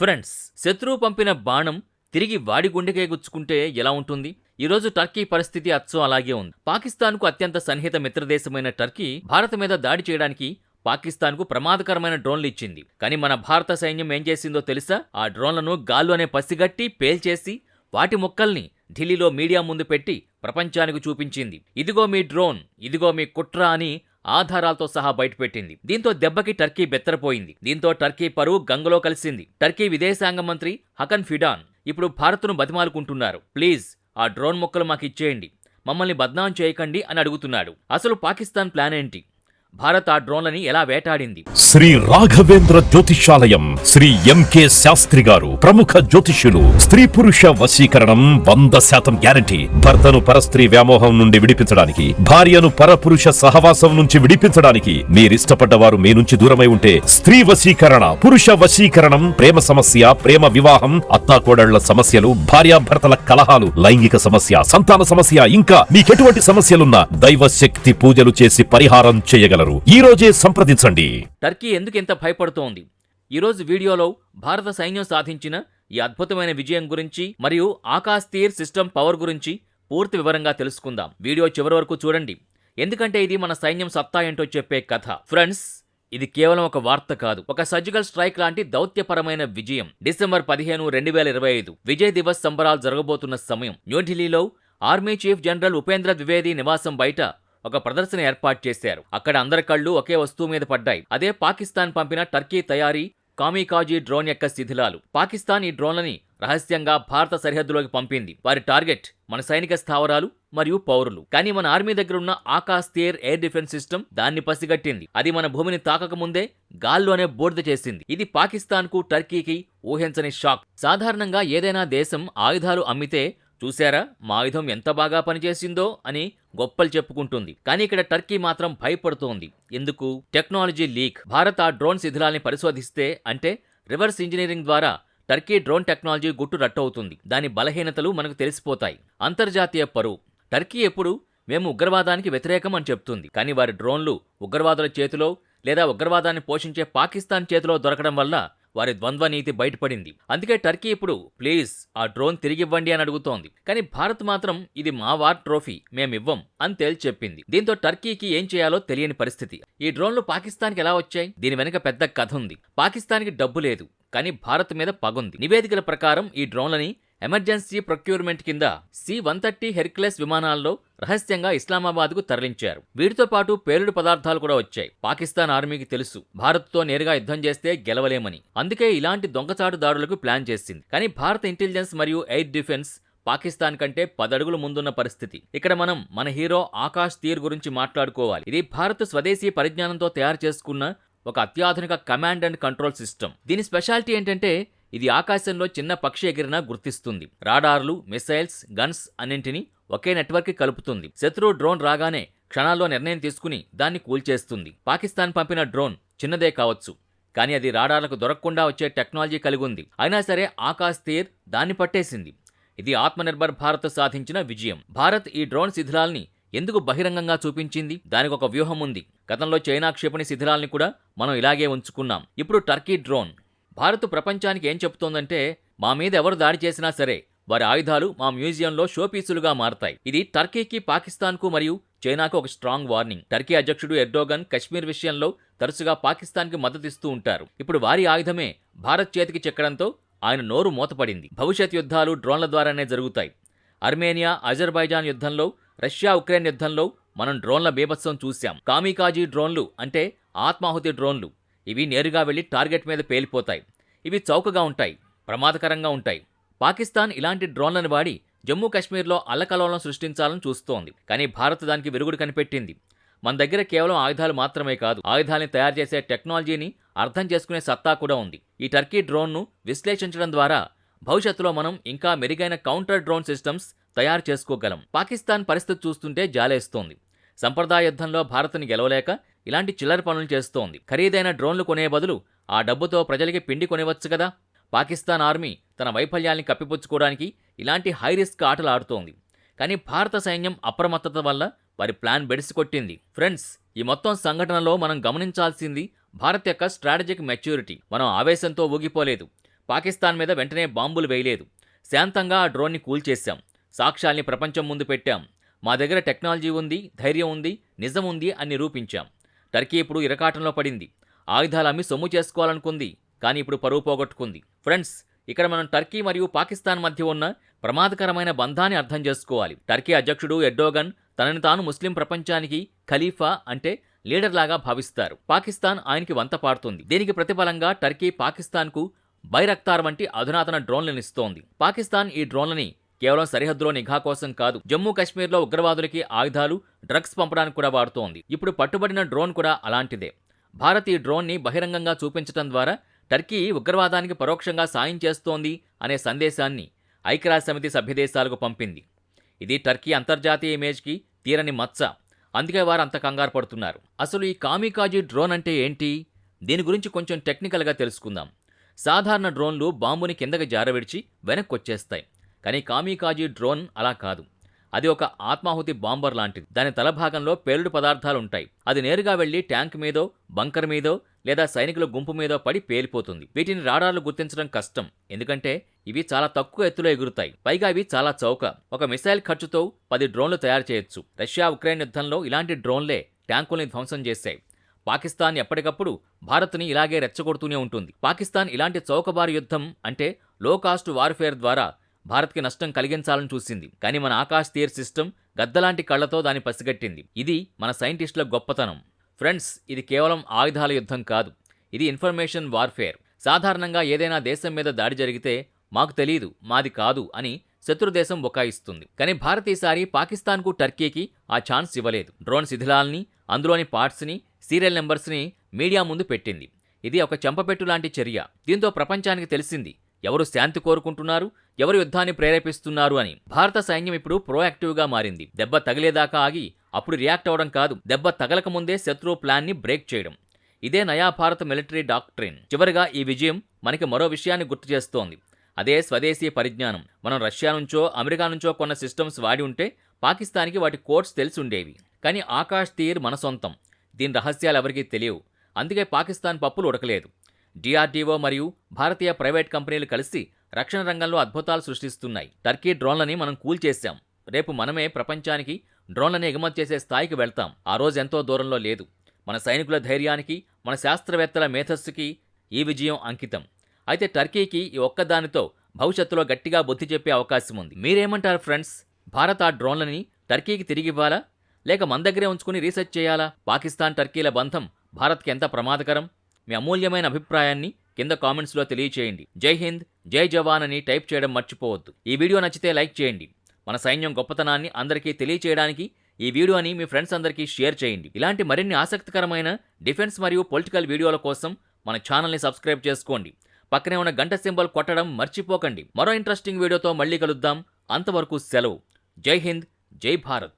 Friends శత్రువు పంపిన బాణం తిరిగి వాడి గుండెకే గుచ్చుకుంటే ఎలా ఉంటుంది? ఈరోజు టర్కీ పరిస్థితి అచ్చం అలాగే ఉంది. పాకిస్తాన్కు అత్యంత సన్నిహిత మిత్రదేశమైన టర్కీ భారత్ మీద దాడి చేయడానికి పాకిస్తాన్కు ప్రమాదకరమైన డ్రోన్లు ఇచ్చింది. కానీ మన భారత సైన్యం ఏం చేసిందో తెలుసా? ఆ డ్రోన్లను గాల్లోనే పసిగట్టి పేల్చేసి వాటి ముక్కల్ని ఢిల్లీలో మీడియా ముందు పెట్టి ప్రపంచానికి చూపించింది. ఇదిగో మీ డ్రోన్ ఇదిగో మీ కుట్ర అని ఆధారాలతో సహా బయటపెట్టింది. దీంతో దెబ్బకి టర్కీ బెత్తరపోయింది. దీంతో టర్కీ పరువు గంగలో కలిసింది. టర్కీ విదేశాంగ మంత్రి హకన్ ఫిడాన్ ఇప్పుడు భారత్ను బతిమాలుకుంటున్నారు. ప్లీజ్ ఆ డ్రోన్ ముక్కలు మాకు ఇచ్చేయండి. మమ్మల్ని బద్నాం చేయకండి అని అడుగుతున్నాడు. అసలు పాకిస్తాన్ ప్లాన్ ఏంటి? భారత్ ఆ డ్రోన్లని ఎలా వేటాడింది? శ్రీ రాఘవేంద్ర జ్యోతిషాలయం శ్రీ ఎంకే శాస్త్రి గారు ప్రముఖ జ్యోతిష్యులు. స్త్రీ పురుష వశీకరణం వంద శాతం గ్యారంటీ. భర్తను పరస్త్రీ వ్యామోహం నుండి విడిపించడానికి భార్యను పరపురుష సహవాసం నుంచి విడిపించడానికి మీరిష్టపడ్డ వారు మీ నుంచి దూరమై ఉంటే స్త్రీ వశీకరణ పురుష వశీకరణం ప్రేమ సమస్య ప్రేమ వివాహం అత్తాకోడళ్ళ సమస్యలు భార్యాభర్తల కలహాలు లైంగిక సమస్య సంతాన సమస్య ఇంకా మీకెటువంటి సమస్యలున్నా దైవ శక్తి పూజలు చేసి పరిహారం చేయగలరు ఈ రోజే సంప్రదించండి. టర్కీ ఎందుకు ఇంత భయపడుతోంది? ఈరోజు వీడియోలో భారత సైన్యం సాధించిన ఈ అద్భుతమైన విజయం గురించి మరియు ఆకాశ్ తీర్ సిస్టమ్ పవర్ గురించి పూర్తి వివరంగా తెలుసుకుందాం. వీడియో చివరి వరకు చూడండి. ఎందుకంటే ఇది మన సైన్యం సత్తా ఏంటో చెప్పే కథ. ఫ్రెండ్స్ ఇది కేవలం ఒక వార్త కాదు. ఒక సర్జికల్ స్ట్రైక్ లాంటి దౌత్యపరమైన విజయం. డిసెంబర్ పదిహేను రెండు వేల ఇరవై ఐదు. విజయ్ దివస్ సంబరాలు జరగబోతున్న సమయం. న్యూఢిల్లీలో army chief general Upendra Dwivedi నివాసం బయట ఒక ప్రదర్శన ఏర్పాటు చేశారు. అక్కడ అందరి కళ్ళు ఒకే వస్తువు మీద పడ్డాయి. అదే పాకిస్తాన్ పంపిన టర్కీ తయారీ కామికాజీ డ్రోన్ యొక్క శిథిలాలు. పాకిస్తాన్ ఈ డ్రోన్లని రహస్యంగా భారత సరిహద్దులోకి పంపింది. వారి టార్గెట్ మన సైనిక స్థావరాలు మరియు పౌరులు. కానీ మన ఆర్మీ దగ్గర ఉన్న Akashteer air defence system దాన్ని పసిగట్టింది. అది మన భూమిని తాకకముందే గాల్లోనే బోర్డు చేసింది. ఇది పాకిస్తాన్కు టర్కీకి ఊహించని షాక్. సాధారణంగా ఏదైనా దేశం ఆయుధాలు అమ్మితే చూశారా? మా ఆయుధం ఎంత బాగా పనిచేసిందో అని గొప్పలు చెప్పుకుంటుంది. కానీ ఇక్కడ టర్కీ మాత్రం భయపడుతోంది. ఎందుకు? Technology leak. భారత్ ఆ డ్రోన్ శిథిలాల్ని పరిశోధిస్తే అంటే రివర్స్ ఇంజనీరింగ్ ద్వారా టర్కీ డ్రోన్ టెక్నాలజీ గుట్టు రట్టవుతుంది. దాని బలహీనతలు మనకు తెలిసిపోతాయి. అంతర్జాతీయ పరువు. టర్కీ ఎప్పుడు? మేము ఉగ్రవాదానికి వ్యతిరేకం అని చెప్తుంది. కానీ వారి డ్రోన్లు ఉగ్రవాదుల చేతిలో లేదా ఉగ్రవాదాన్ని పోషించే పాకిస్తాన్ చేతిలో దొరకడం వల్ల వారి ద్వంద్వ నీతి బయటపడింది. అందుకే టర్కీ ఇప్పుడు ప్లీజ్ ఆ డ్రోన్ తిరిగివ్వండి అని అడుగుతోంది. కానీ భారత్ మాత్రం ఇది మా వార్ ట్రోఫీ మేమివ్వం అని తేల్చి చెప్పింది. దీంతో టర్కీకి ఏం చేయాలో తెలియని పరిస్థితి. ఈ డ్రోన్లు పాకిస్తాన్కి ఎలా వచ్చాయి? దీని వెనుక పెద్ద కథ ఉంది. పాకిస్తాన్కి డబ్బు లేదు కానీ భారత్ మీద పగుంది. నివేదికల ప్రకారం ఈ డ్రోన్లని ఎమర్జెన్సీ ప్రొక్యూర్మెంట్ కింద సి వన్ థర్టీ హెర్క్యులెస్ విమానాల్లో రహస్యంగా ఇస్లామాబాద్కు తరలించారు. వీటితో పాటు పేలుడు పదార్థాలు కూడా వచ్చాయి. పాకిస్తాన్ ఆర్మీకి తెలుసు. భారత్తో నేరుగా యుద్ధం చేస్తే గెలవలేమని. అందుకే ఇలాంటి దొంగచాటు దాడులకు ప్లాన్ చేసింది. కానీ భారత ఇంటెలిజెన్స్ మరియు ఎయిర్ డిఫెన్స్ పాకిస్తాన్ కంటే పదడుగులు ముందున్న పరిస్థితి. ఇక్కడ మనం మన హీరో ఆకాష్ తీర్ గురించి మాట్లాడుకోవాలి. ఇది భారత్ స్వదేశీ పరిజ్ఞానంతో తయారు చేసుకున్న ఒక అత్యాధునిక కమాండ్ అండ్ కంట్రోల్ సిస్టమ్. దీని స్పెషాలిటీ ఏంటంటే ఇది ఆకాశంలో చిన్న పక్షి ఎగిరినా గుర్తిస్తుంది. రాడార్లు మిసైల్స్ గన్స్ అన్నింటినీ ఒకే నెట్వర్క్కి కలుపుతుంది. శత్రువు డ్రోన్ రాగానే క్షణాల్లో నిర్ణయం తీసుకుని దాన్ని కూల్చేస్తుంది పాకిస్తాన్ పంపిన డ్రోన్ చిన్నదే కావచ్చు కానీ అది రాడార్లకు దొరకకుండా వచ్చే టెక్నాలజీ కలిగి ఉంది అయినా సరే ఆకాశ్ తీర్ దాన్ని పట్టేసింది. ఇది ఆత్మనిర్భర్ భారత్ సాధించిన విజయం. భారత్ ఈ డ్రోన్ శిథిలాల్ని ఎందుకు బహిరంగంగా చూపించింది? దానికి ఒక వ్యూహం ఉంది. గతంలో చైనా క్షిపణి శిథిలాల్ని కూడా మనం ఇలాగే ఉంచుకున్నాం. ఇప్పుడు టర్కీ డ్రోన్ భారత్ ప్రపంచానికి ఏం చెబుతోందంటే మా మీద ఎవరు దాడి చేసినా సరే వారి ఆయుధాలు మా మ్యూజియంలో షోపీసులుగా మారతాయి. ఇది టర్కీకి పాకిస్తాన్కు మరియు చైనాకు ఒక స్ట్రాంగ్ వార్నింగ్. టర్కీ అధ్యక్షుడు ఎర్డోగన్ కశ్మీర్ విషయంలో తరచుగా పాకిస్తాన్కి మద్దతిస్తూ ఉంటారు. ఇప్పుడు వారి ఆయుధమే భారత్ చేతికి చెక్కడంతో ఆయన నోరు మూతపడింది. భవిష్యత్ యుద్ధాలు డ్రోన్ల ద్వారానే జరుగుతాయి. అర్మేనియా అజర్బైజాన్ యుద్ధంలో రష్యా ఉక్రెయిన్ యుద్ధంలో మనం డ్రోన్ల బీభత్సం చూశాం. కామికాజీ డ్రోన్లు అంటే ఆత్మాహుతి డ్రోన్లు. ఇవి నేరుగా వెళ్ళి టార్గెట్ మీద పేలిపోతాయి. ఇవి చౌకగా ఉంటాయి ప్రమాదకరంగా ఉంటాయి. పాకిస్తాన్ ఇలాంటి డ్రోన్లను వాడి జమ్మూ కాశ్మీర్లో అల్లకలోలం సృష్టించాలని చూస్తోంది. కానీ భారత్ దానికి విరుగుడు కనిపెట్టింది. మన దగ్గర కేవలం ఆయుధాలు మాత్రమే కాదు ఆయుధాలను తయారు చేసే టెక్నాలజీని అర్థం చేసుకునే సత్తా కూడా ఉంది. ఈ టర్కీ డ్రోన్ను విశ్లేషించడం ద్వారా భవిష్యత్తులో మనం ఇంకా మెరుగైన కౌంటర్ డ్రోన్ సిస్టమ్స్ తయారు చేసుకోగలం. పాకిస్తాన్ పరిస్థితి చూస్తుంటే జాలేస్తోంది. సంప్రదాయ యుద్ధంలో భారత్ని గెలవలేక ఇలాంటి చిల్లర పనులు చేస్తోంది. ఖరీదైన డ్రోన్లు కొనే బదులు ఆ డబ్బుతో ప్రజలకి పిండి కొనివచ్చు కదా? పాకిస్తాన్ ఆర్మీ తన వైఫల్యాల్ని కప్పిపుచ్చుకోవడానికి ఇలాంటి హై రిస్క్ ఆటలు ఆడుతోంది. కానీ భారత సైన్యం అప్రమత్తత వల్ల వారి ప్లాన్ బెడిసికొట్టింది ఫ్రెండ్స్ ఈ మొత్తం సంఘటనలో మనం గమనించాల్సింది భారత్ యొక్క స్ట్రాటజిక్ మెచ్యూరిటీ. మనం ఆవేశంతో ఊగిపోలేదు. పాకిస్తాన్ మీద వెంటనే బాంబులు వేయలేదు. శాంతంగా ఆ డ్రోన్ని కూల్చేశాం సాక్ష్యాల్ని ప్రపంచం ముందు పెట్టాం. మా దగ్గర టెక్నాలజీ ఉంది ధైర్యం ఉంది నిజం ఉంది అని నిరూపించాం. టర్కీ ఇప్పుడు ఇరకాటంలో పడింది. ఆయుధాలు అమ్మి సొమ్ము చేసుకోవాలనుకుంది కానీ ఇప్పుడు పరువు పోగొట్టుకుంది. ఫ్రెండ్స్ ఇక్కడ మనం టర్కీ మరియు పాకిస్తాన్ మధ్య ఉన్న ప్రమాదకరమైన బంధాన్ని అర్థం చేసుకోవాలి. టర్కీ అధ్యక్షుడు ఎర్డోగన్ తనని తాను ముస్లిం ప్రపంచానికి ఖలీఫా అంటే లీడర్ లాగా భావిస్తారు. పాకిస్తాన్ ఆయనకి వంత పాడుతుంది. దీనికి ప్రతిఫలంగా టర్కీ పాకిస్తాన్కు బైరక్తార్ వంటి అధునాతన డ్రోన్లను ఇస్తోంది. పాకిస్తాన్ ఈ డ్రోన్లని కేవలం సరిహద్దులో నిఘా కోసం కాదు జమ్మూ కాశ్మీర్లో ఉగ్రవాదులకి ఆయుధాలు డ్రగ్స్ పంపడానికి కూడా వాడుతోంది. ఇప్పుడు పట్టుబడిన డ్రోన్ కూడా అలాంటిదే. భారత్ ఈ డ్రోన్ని బహిరంగంగా చూపించడం ద్వారా టర్కీ ఉగ్రవాదానికి పరోక్షంగా సాయం చేస్తోంది అనే సందేశాన్ని ఐక్యరాజ్య సమితి సభ్యదేశాలకు పంపింది. ఇది టర్కీ అంతర్జాతీయ ఇమేజ్కి తీరని మచ్చ. అందుకే వారు అంత కంగారు పడుతున్నారు. అసలు ఈ కామికాజీ డ్రోన్ అంటే ఏంటి? దీని గురించి కొంచెం టెక్నికల్గా తెలుసుకుందాం. సాధారణ డ్రోన్లు బాంబుని కిందకి జారవిడిచి వెనక్కి వచ్చేస్తాయి కానీ కామికాజీ డ్రోన్ అలా కాదు. అది ఒక ఆత్మాహుతి బాంబర్ లాంటిది. దాని తలభాగంలో పేలుడు పదార్థాలు ఉంటాయి అది నేరుగా వెళ్ళి ట్యాంక్ మీదో బంకర్ మీదో లేదా సైనికుల గుంపు మీదో పడి పేలిపోతుంది. వీటిని రాడార్లు గుర్తించడం కష్టం. ఎందుకంటే ఇవి చాలా తక్కువ ఎత్తులో ఎగురుతాయి. పైగా ఇవి చాలా చౌక. ఒక మిసైల్ ఖర్చుతో పది డ్రోన్లు తయారు చేయొచ్చు. రష్యా ఉక్రెయిన్ యుద్ధంలో ఇలాంటి డ్రోన్లే ట్యాంకుల్ని ధ్వంసం చేశాయి. పాకిస్తాన్ ఎప్పటికప్పుడు భారత్ని ఇలాగే రెచ్చగొడుతూనే ఉంటుంది. పాకిస్తాన్ ఇలాంటి చౌకబారు యుద్ధం అంటే లో కాస్ట్ వార్ఫేర్ ద్వారా భారత్కి నష్టం కలిగించాలని చూసింది. కానీ మన ఆకాశ్ తీర్ సిస్టమ్ గద్దలాంటి కళ్ళతో దాన్ని పసిగట్టింది. ఇది మన సైంటిస్టుల గొప్పతనం. ఫ్రెండ్స్ ఇది కేవలం ఆయుధాల యుద్ధం కాదు. ఇది ఇన్ఫర్మేషన్ వార్ఫేర్. సాధారణంగా ఏదైనా దేశం మీద దాడి జరిగితే మాకు తెలియదు మాది కాదు అని శత్రు దేశం బొకాయిస్తుంది. కానీ భారత్ ఈసారి పాకిస్తాన్కు టర్కీకి ఆ ఛాన్స్ ఇవ్వలేదు. డ్రోన్ శిథిలాల్ని అందులోని పార్ట్స్ని సీరియల్ నెంబర్స్ని మీడియా ముందు పెట్టింది. ఇది ఒక చెంపపెట్టు లాంటి చర్య. దీంతో ప్రపంచానికి తెలిసింది ఎవరు శాంతి కోరుకుంటున్నారు ఎవరు యుద్ధాన్ని ప్రేరేపిస్తున్నారు అని. భారత సైన్యం ఇప్పుడు ప్రోయాక్టివ్గా మారింది. దెబ్బ తగిలేదాకా ఆగి అప్పుడు రియాక్ట్ అవడం కాదు దెబ్బ తగలక ముందే శత్రు ప్లాన్ని బ్రేక్ చేయడం. ఇదే నయా భారత మిలిటరీ డాక్ట్రిన్ చివరిగా ఈ విజయం మనకి మరో విషయాన్ని గుర్తు చేస్తోంది. అదే స్వదేశీ పరిజ్ఞానం. మనం రష్యా నుంచో అమెరికా నుంచో కొన్న సిస్టమ్స్ వాడి ఉంటే పాకిస్తాన్కి వాటి కోడ్స్ తెలిసి ఉండేవి కానీ ఆకాష్ తీర్ మన సొంతం. దీని రహస్యాలు ఎవరికీ తెలియవు. అందుకే పాకిస్తాన్ పప్పులు ఉడకలేదు. డిఆర్డీఓ మరియు భారతీయ ప్రైవేట్ కంపెనీలు కలిసి రక్షణ రంగంలో అద్భుతాలు సృష్టిస్తున్నాయి. టర్కీ డ్రోన్లని మనం కూల్చేశాం రేపు మనమే ప్రపంచానికి డ్రోన్లని ఎగుమతి చేసే స్థాయికి వెళ్తాం. ఆ రోజు ఎంతో దూరంలో లేదు. మన సైనికుల ధైర్యానికి మన శాస్త్రవేత్తల మేధస్సుకి ఈ విజయం అంకితం. అయితే టర్కీకి ఈ ఒక్కదానితో భవిష్యత్తులో గట్టిగా బుద్ధి చెప్పే అవకాశం ఉంది. మీరేమంటారు ఫ్రెండ్స్? భారత్ ఆ డ్రోన్లని టర్కీకి తిరిగివ్వాలా లేక మన దగ్గరే ఉంచుకుని రీసెర్చ్ చేయాలా? పాకిస్తాన్ టర్కీల బంధం భారత్కి ఎంత ప్రమాదకరం? మీ అమూల్యమైన అభిప్రాయాన్ని కింద కామెంట్స్లో తెలియచేయండి. జై హింద్ జై జవాన్ అని టైప్ చేయడం మర్చిపోవద్దు. ఈ వీడియో నచ్చితే లైక్ చేయండి. మన సైన్యం గొప్పతనాన్ని అందరికీ తెలియచేయడానికి ఈ వీడియోని మీ ఫ్రెండ్స్ అందరికీ షేర్ చేయండి. ఇలాంటి మరిన్ని ఆసక్తికరమైన డిఫెన్స్ మరియు పొలిటికల్ వీడియోల కోసం మన ఛానల్ని సబ్స్క్రైబ్ చేసుకోండి. పక్కనే ఉన్న గంట సింబల్ కొట్టడం మర్చిపోకండి. మరో ఇంట్రెస్టింగ్ వీడియోతో మళ్ళీ కలుద్దాం. అంతవరకు సెలవు. జై హింద్ జై భారత్.